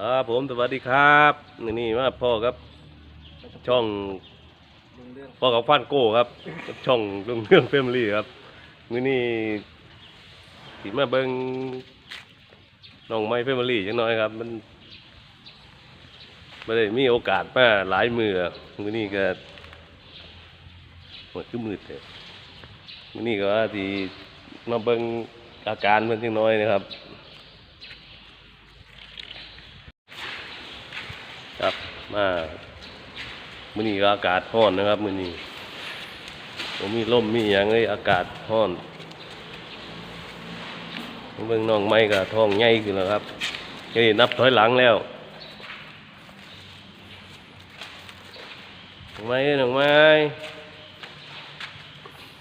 ครับผมสวัสดีครับนี่นี่มาพ่อครับช่องพ่องพ่อกับฟันโก้ครับ ช่องลุงเรื่องเฟมลี่ครับมื้อนี้สิมาเบิ่งน้องไม้เฟมลี่จังน้อยครับ มันไม่ได้มีโอกาสมาหลายมือมือนี้ก็หมดคือมืดเลยมื้อนี้ก็ว่าสิมาเบิ่งอาการมันจังน้อยนะครับ ครับมามื้อนี้อากาศร้อนนะครับมื้อนี้ผมมีลมมีอย่างเลยอากาศร้อนเบิ่งน้องไม้ก็ท้องใหญ่ขึ้นแล้วครับนี่นับถอยหลังแล้วน้องไม้น้องไม้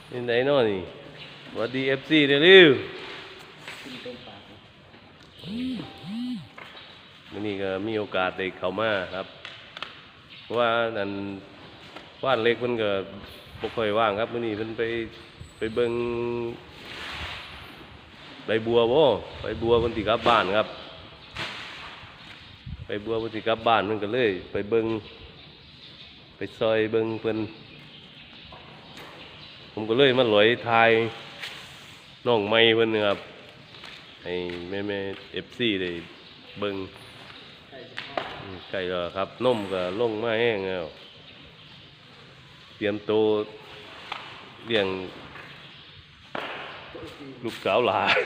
เป็นไดเนาะนี่สวัสดีเด้อลิวกินเต็มปากเลย มื้อ นี้ก็มีโอกาสได้เข้ามาครับ เพราะว่านั่นว่านเล็กมันก็บ่ค่อยว่างครับมื้อนี้เพิ่นไปไปเบิ่งใบบัวบ่ใบบัวเพิ่นสิกลับบ้านครับใบบัวเพิ่นสิกลับบ้านเพิ่นก็เลย ไปเบิ่งไปซอยเบิ่งเพิ่นผมก็เลยมาหลอยทายน้องใหม่เพิ่นนครับให้แม่ๆ FC ได้เบิ่งใช่เฉพาะอืมไก่ก็ครับนมก็ลงมาแห้งแล้วเตรียมตัวเลี้ยงลูกสาวหลาน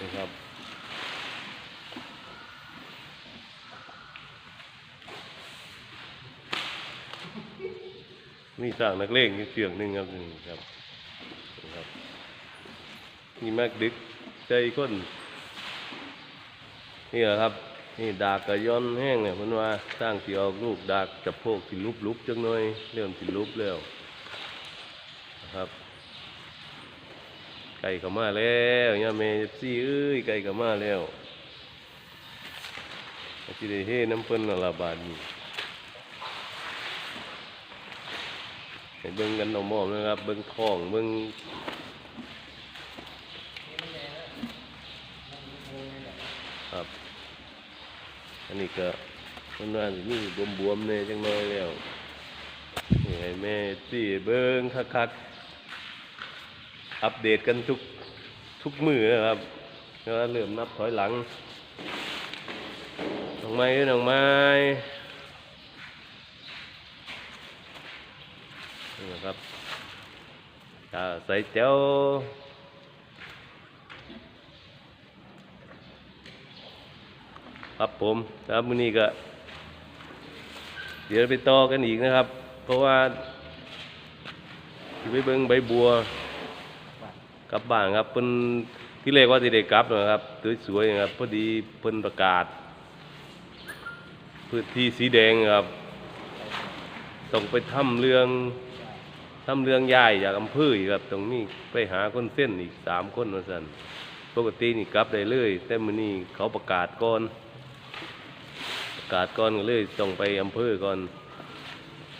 นะครับมีสร้างนักเลงเสียงหนึ่งครับนี่ครับนี่ครับนี่มากดึกใจคนนี่แหละครับ นี่ดากกระย้อนแห้งเนี่ยมันว่าสร้างสีออกลูกดากจับโพกสิลุบลุบจังหน่อยเริ่มสิลุบแล้วนะครับไก่ก็มาแล้วเนี่ยเมซี่เอ้ยไก่ก็มาแล้วที่ได้เฮ้น้ำเพิ่นละบาทนี่ให้เบิ่งกันเอาหม้อมนะครับ เบิ่งท้องเบิ่งครับ อันนี้ก็มันว่ามีบวมๆเนี่ยจังน้อยแล้วนี่ให้แม่ซี่เบิ่งคักๆ อัปเดตกันทุกทุกมือนะครับแล้วเริ่มนับถอยหลังน้องไม้น้องไม้นี่นะครับตาใส่เจ้า ครับผมครับมื้อนี้ก็ เดี๋ยวไปต่อกันอีกนะครับ เพราะว่าไปเบิ่งใบบัวกลับบ้านครับเพิ่นที่แรกว่าสิได้กลับนะครับสวยๆนะครับพอดีเพิ่นประกาศพื้นที่สีแดงครับต้องไปทำเรื่องทำเรื่องย้ายจากอำเภออีกครับ ตรงนี้ไปหาคนเส้นอีกสามคนว่าซั่นปกตินี่กลับได้เลย แต่มื้อนี้เขาประกาศก่อน กาศก่อนก็เลยต้องไปอำเภอก่อน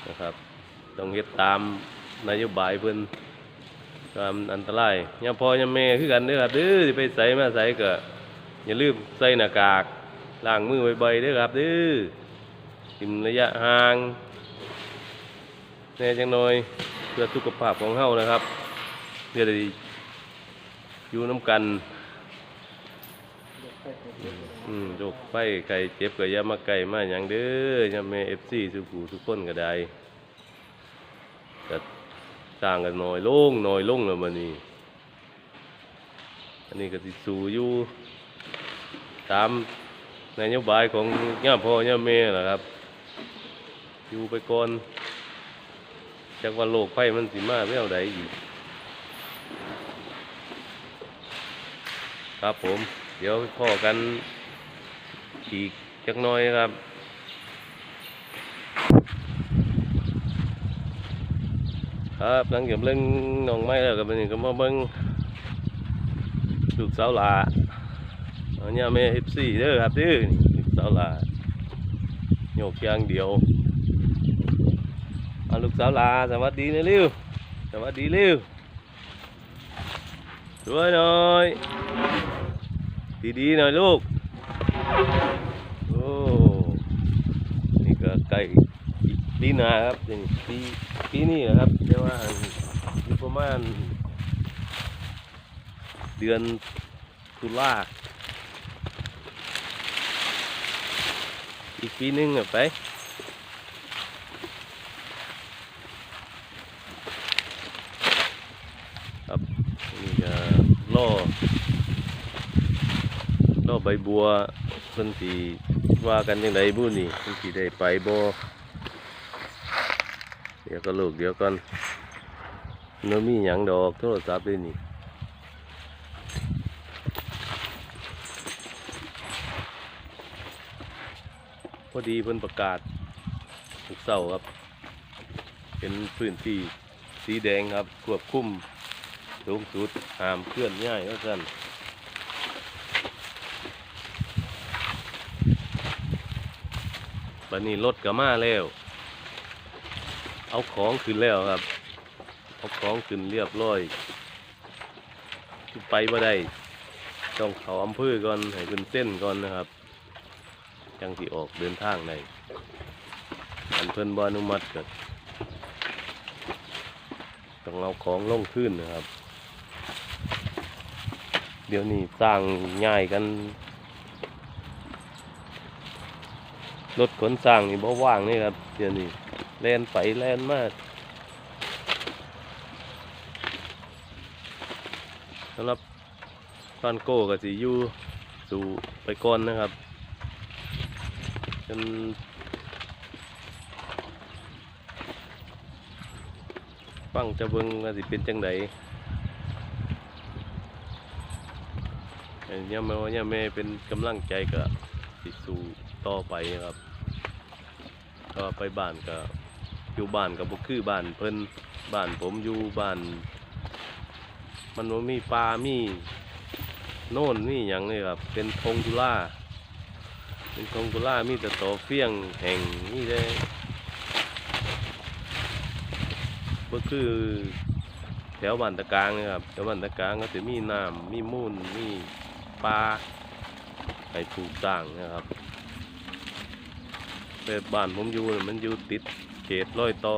นะครับ ต้องเฮ็ดตามนโยบายเพิ่นความอันตรายยามพ่อยามแม่คือกันเด้อครับเด้อไปใส่มาใส่ก็อย่าลืมใส่หน้ากากล้างมือบ่อยๆเด้อครับเด้อกินระยะห่างแน่จังหน่อยเพื่อสุขภาพของเฮานะครับเพื่อได้อยู่น้ำกัน เด็กไปเด็กเด็ก อืมโรคไข้ไข้เจ็บก็อย่ามาไกลมาหยังเด้อยามแม่ FC สุขูทุกคนก็ได้ก็สร้างกันน้อยลงน้อยลงแล้วมื้อนี้อันนี้ก็สิสู่อยู่ตามนโยบายของย่าพ่อย่าแม่ล่ะครับ อยู่ไปก่อนจักว่าโรคไข้มันสิมาแววใดอีกครับผม เดี๋ยวพ่อกัน อีกจักน้อยครับครับหลังจากเล่นน้องไม้แล้วก็เป็นก็มาเบิ้งลูกสาวหลาอันนี้แม่เอฟซีเด้อครับเด้อลูกสาวหลาโยกยางเดียวลูกสาวหลาสวัสดีนะเร็วสวัสดีเร็วสวยหน่อยดีๆหน่อยลูก ปีหน้าครับปีปีนี้นะครับแต่ว่าอยู่ประมาณ เดือนตุลาอีกปีนึงอะไปครับนี่ก็ล่อล่อใบบัวเพิ่นสิว่ากันยังไงบุนี่เพิ่นสิได้ไปบ่ ก็ลูกเดียวก่อนเนื้อมีหยังดอกโทรศัพท์เลยนี่พอดีเพิ่นประกาศทุกเสาครับ เป็นพื้นที่สีแดงครับควบคุมสูงสุดห้ามเคลื่อนย้ายว่าสั่นบันนี้รถก็มาแล้ว เอาของขึ้นแล้วครับเอาของขึ้นเรียบร้อยไปบ่ได้ต้องเขาอำเภอก่อนให้ขึ้นเส้นก่อนนะครับ จังที่ออกเดินทางในอันเพิ่นบอนุมัติก็ต้องเอาของลงขึ้นนะครับ เดี๋ยวนี้สร้างง่ายกันรถขนสร้างนี่บ่ว่างนี่ครับเดี๋ยวนี้ แลนไปแลนมากสำหรับฟานโก้ก็สิอยู่สู่ไปก่อนนะครับจนฟังจะเบิ่งว่าสิเป็นจังไดเอ้ยย่าแม่ว่าย่าแม่เป็นกำลังใจก็สิสู้ต่อไปครับก็ไปบ้านก็ อยู่บ้านกับบุคือบ้านเพิ่นบ้านผมอยู่บ้าน มันว่มีปลามีโน่นมีอย่างนี่ครับ เป็นทงกุล่าเป็นทงกุล่ามีแต่ตอเฟียงแห่งนี่เลยก็คือแถวบ้านตะกางนะครับแถวบ้านตะกางก็จะมีน้ำมีมูลมีปลาไปปลูกสร้างนะครับแต่บ้านผมอยู่มันอยู่ติด ขตร้อยต่อ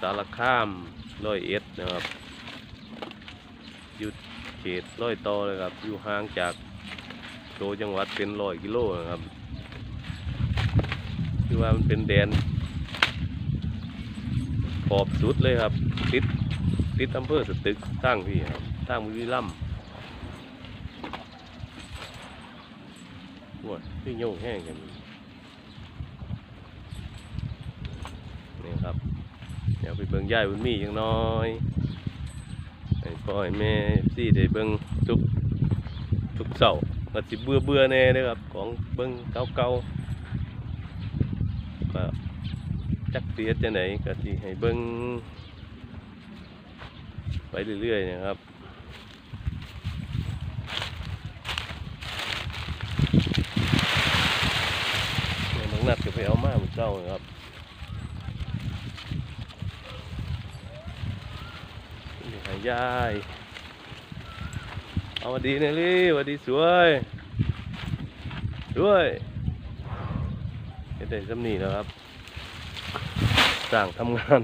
สารคามร้อยเอ็ดนะครับอยู่เขตร้อยต่อเลยครับ อยู่ห่างจากตัวจังหวัดเป็นร้อยกิโลนะครับคือว่ามันเป็นแดนขอบสุดเลยครับ ติดติดอำเภอสตึกตั้งพี่ครับตั้งบุรีรัมย์ปวดที่โยงแห้งกันนี่ครับเดี๋ยวไปเบิ่งย่ายบุญมีอย่างน้อยให้พ่อให้แม่ซี่ได้เบิ่งทุกทุกเสาร์ก็สิเบื่อเบื่อแน่เด้อครับของเบิ่งเก่าๆก็จักเสียจะไหนก็ที่ให้เบิ้งไปเรื่อยๆนะครับน้องนัดก็ไปเอามาเหมือนเจ้านะครับนี่ให้ ยายเอามาดีเนลี่วัสดีสวยสวยเฮ็ดได้สำนีแล้วครับสร้างทำงาน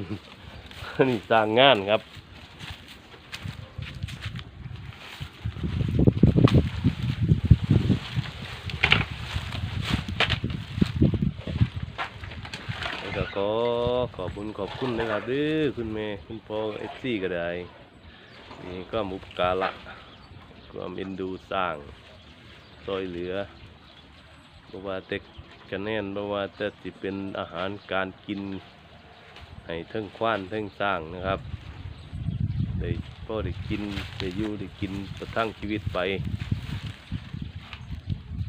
นี่สร้างงานครับก็ขอบคุณขอบคุณนะครับด้อคุณแม่คุณพ่อเอฟซีก็ได้ นี่ก็มุกกาละความเอ็นดูสร้างซอยเหลือเพราะว่าเต็กกันแน่นเพราะว่าจะสิเป็นอาหารการกินให้ทั้งคว้านทั้งสร้างนะครับได้พ่อได้กินได้อยู่ได้กินประทังชีวิตไป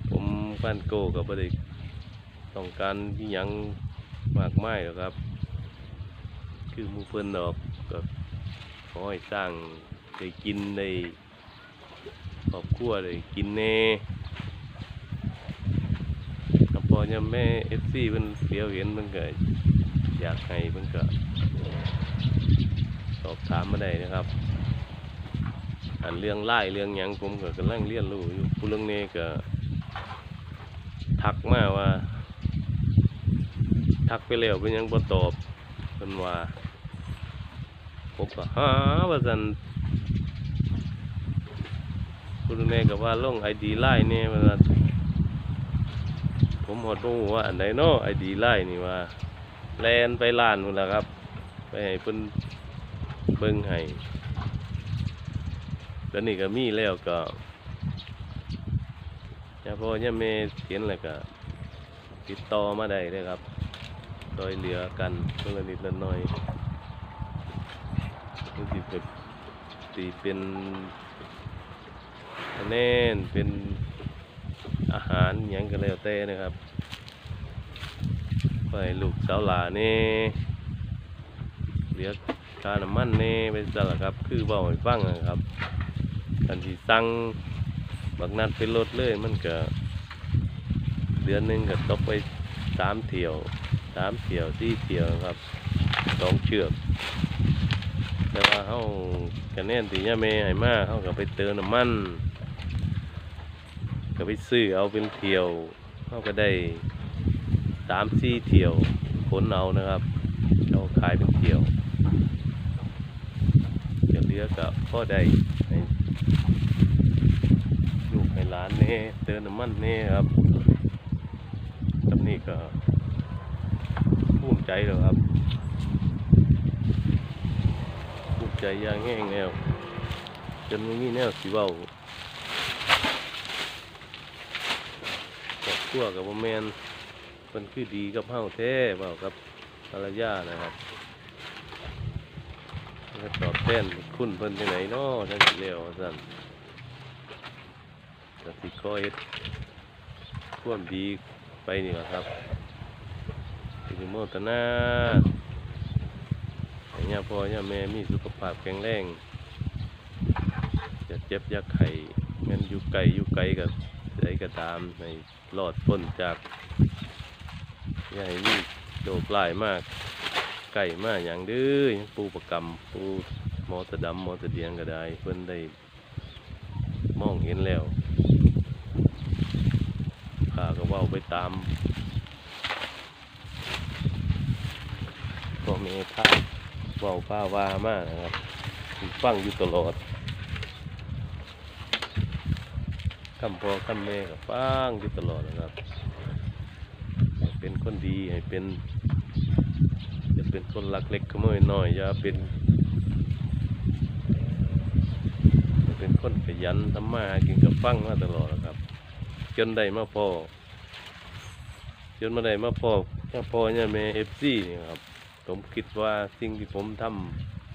ผมฟันโก้ก็บ่ได้ต้องการที่ยังมากไมายหรอกครับ คือมูเพิ่นดอกก็ขอให้สร้าง ได้กินได้ครอบครัวได้กินแน่ถ้าพอยามแม่เอฟซีเพิ่นเดียวเห็นมันก็อยากให้เพิ่นก็สอบถามมาได้นะครับอันเรื่องไล่เรื่องหยังผมก็กำลังเรียนรู้อยู่ผู้เรื่องนี้ก็ ทักมาว่า ทักไปแล้วเป็นยังบ่ตอบเพิ่นว่าผมก็หาว่าซั่น ผู้เรื่องนี้ก็ว่าลงไอดีไล่เนี่ว่าซั่นผมหอดบ่ฮู้ว่าอันใดเนาะไอดีไล่นี่ว่าแลนไปล้านนู่นละครับ ไปให้เพิ่นเบิ่งให้แล้วนี่ก็มีแล้วก็ยาพ่อยาเมเห็นแล้วก็ติดต่อมาได้เลยครับโดยเหลือกันคนละนิดละหน่อยนี่สิ เป็นสีเป็นคะแนนเป็นอาหารหยังก็แล้วแต่นะครับไปลูกสาวหลาเน่เหลือค่าน้ำมันเน่ไปซะละครับ คือเบาให้ฟังนะครับกันที่สั่งบักนัดเป็นรถเลยมันก็เดือนหนึ่งก็ตกไปสามเที่ยวสามเที่ยวสี่เที่ยวครับสองเชือก แต่ว่าเขาคะแนนที่ยาเมให้มาเขาก็ไปเติมน้ำมันก็ไปซื้อเอาเป็นเที่ยวเขาก็ได้สามสี่เที่ยวผลเอานะครับเราขายเป็นเที่ยวเดี๋ยวเหลือก็พอได้ให้ลูกให้หลานเน่เติมน้ำมันเน่ครับกับนี่ก็ภูมิใจแล้วครับภูมิ ใจยางแห้งแนวจนมันมีแนวสีเบาครอบครัวกับพ่อแมนเป็นคือดีกับเฮาแท้เบากับภรรยานะครับแล้วตอบแทนคุณเพิ่นที่ไหนนาะทั้งสิแล้วสั่นก็สิคอยความดีไปนี่แหละครับสิโมตนา ย่าพ่อย่าแม่มีสุขภาพแข็งแรงจะเจ็บยาไข่แม่นอยู่ไกลอยู่ไกลกับใดก็ตามให้รอดพ้นจากอย่าให้มีโรคร้ายมากไก่มากอย่างดื้อปูประกำปูมอสะดำมอสะเดียงก็ได้เพิ่นได้มองเห็นแล้วข้าก็ว่าไปตามพ่อแม่พา เว่าป้าว่ามากนะครับฟังอยู่ตลอดคำพ่อคำแม่ก็ฟังอยู่ตลอดนะครับ เป็นคนดีให้เป็นจะเป็นคนหลักเล็กขโมยน้อยอย่าเป็นเป็นคนขยันทำมาหากินกับฟังมาตลอดนะครับ จนได้มาพอจนมาได้มาพอถ้าพอเนี่ยแม่เอฟซีนี่ครับ ผมคิดว่าสิ่งที่ผมท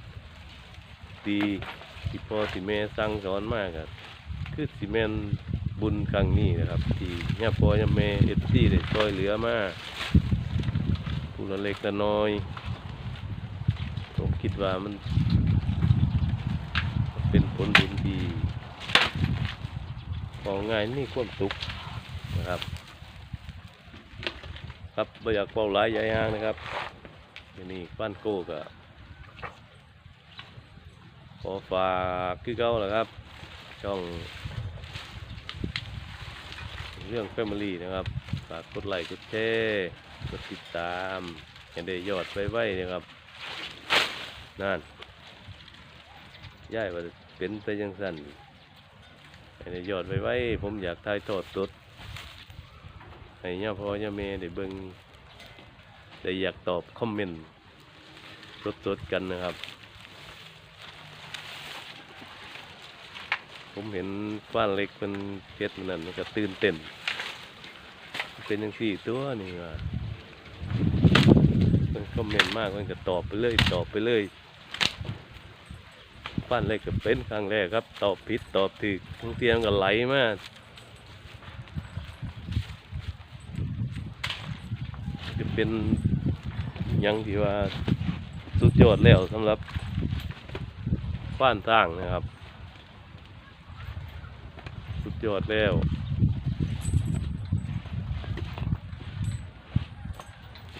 ำดีที่พ่อที่แม่สั่งสอนมากอะคือสิแมนบุญครั้งนี้นะครับ ที่เนี่ยพ่อเนี่ยแม่เอฟซีได้ช่วยเหลือมาผู้ละเล็กละน้อย ผมคิดว่ามัน เป็นผลบุญที่ของง่ายนี่ความสุขนะครับ ครับไม่อยากเป่าหลายใหญ่ห้างนะครับ นี่บ้านโก้ก็ขอฝากคือเก่าแหละครับ ช่อง เรื่อง Family นะครับ ฝากกดไลค์กดแชร์กดติดตามให้ได้ยอดไว้ๆนะครับ นั่นย่ายว่าเป็นไปยังสั่นให้ได้ยอดไว้ไว้ผมอยากถ่ายทอดสดให้ย่าพ่อย่าแม่ได้เบิ่ง ได้อยากตอบคอมเมนต์สดๆกันนะครับ ผมเห็นฟ้านเล็กเป็นเพชรมันนั่นมันก็ตื่นเต้น เป็นยังสี่ตัวนี่ว่าเป็นคอมเมนต์มากมันก็ตอบไปเลยตอบไปเลยปั้นเลยก็เป็นครั้งแรกครับ ตอบผิดตอบถูกบางทีมันก็ไหลมาจะเป็น ยังที่ว่าสุดยอดแล้วสำหรับบ้านสร้างนะครับ สุดยอดแล้ว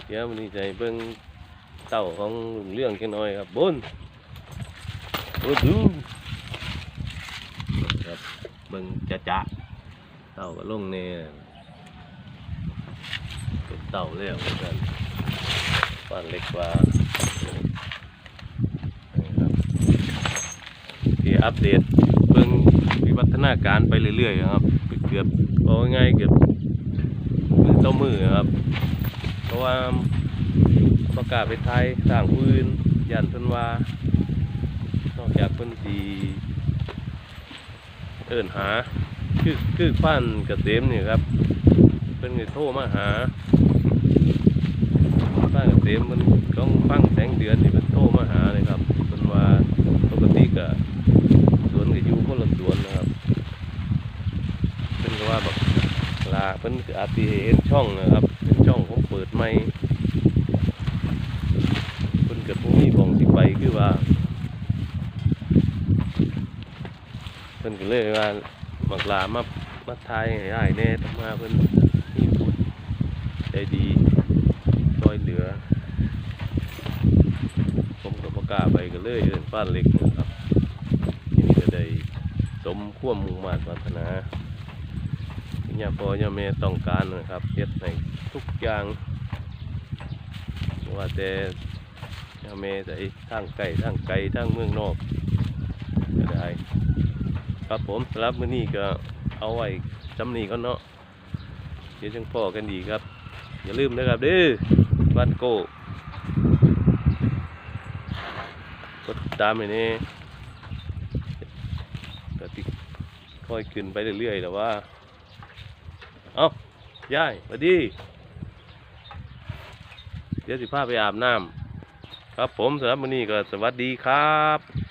เดี๋ยวมันนี้ใจเบิ่งเต่าของลุงเรื่องแค่น้อยครับบนโอ้ดูเบิ่งจะจะเต่าก็ลงเนี่ยเป็นเต่าเรียกเหมือนกัน บ้านเล็กกว่านะครับที่อัปเดตเบิ่งวิวัฒนาการไปเรื่อยๆครับ เกือบเอาง่ายเกือบมือต่อมือครับ เพราะว่าประกาศไปไทยสร้างพื้นยันเพิ่นว่านอกจากเพิ่นสีเอิ้นหา คือคือฟันกระเต็มนี่ครับเพิ่นก็โทรมาหา ฟันกระเต็มมันต้องฟังแสงเดือนนี่เพิ่นโทรมาหาเลยครับเพิ่นว่าปกติก็สวนก็อยู่คนละสวนนะครับเพิ่นก็ว่าแบบลาเพิ่นอาจสิเห็นช่องนะครับเป็นช่องผมเปิดใหม่เพิ่นก็บ่มีบ่องสิไปคือว่าเพิ่นก็เลยว่าบักลามามาทายให้อ้แน่ต้องมาเพิ่นนี่พูดใจดี เหลือ ผมก็ประกาศไปก็เลยเอิ้นฟ้านเล็กนะครับทีนี้ก็ได้สมควมมุ่งมั่นปรารถนาที่ยาพ่อย่าแม่ต้องการนะครับเฮ็ดให้ทุกอย่างว่าแต่ยาแม่ใส่ทางไกลทางไกลทางเมืองนอกก็ได้ ครับผมสำหรับมื้อนี้ก็เอาไว้จำนี้ก่อนเนาะเดี๋ยวจังพ่อกันดีครับ อย่าลืมนะครับเด้อ บ้านโก้กดติดตามไปนี่ก็ติค่อยขึ้นไปเรื่อยๆแต่ว่า เอายายสวัสดี เดี๋ยวสิพาไปอาบน้ำครับผมสำหรับวันนี้ก็สวัสดีครับ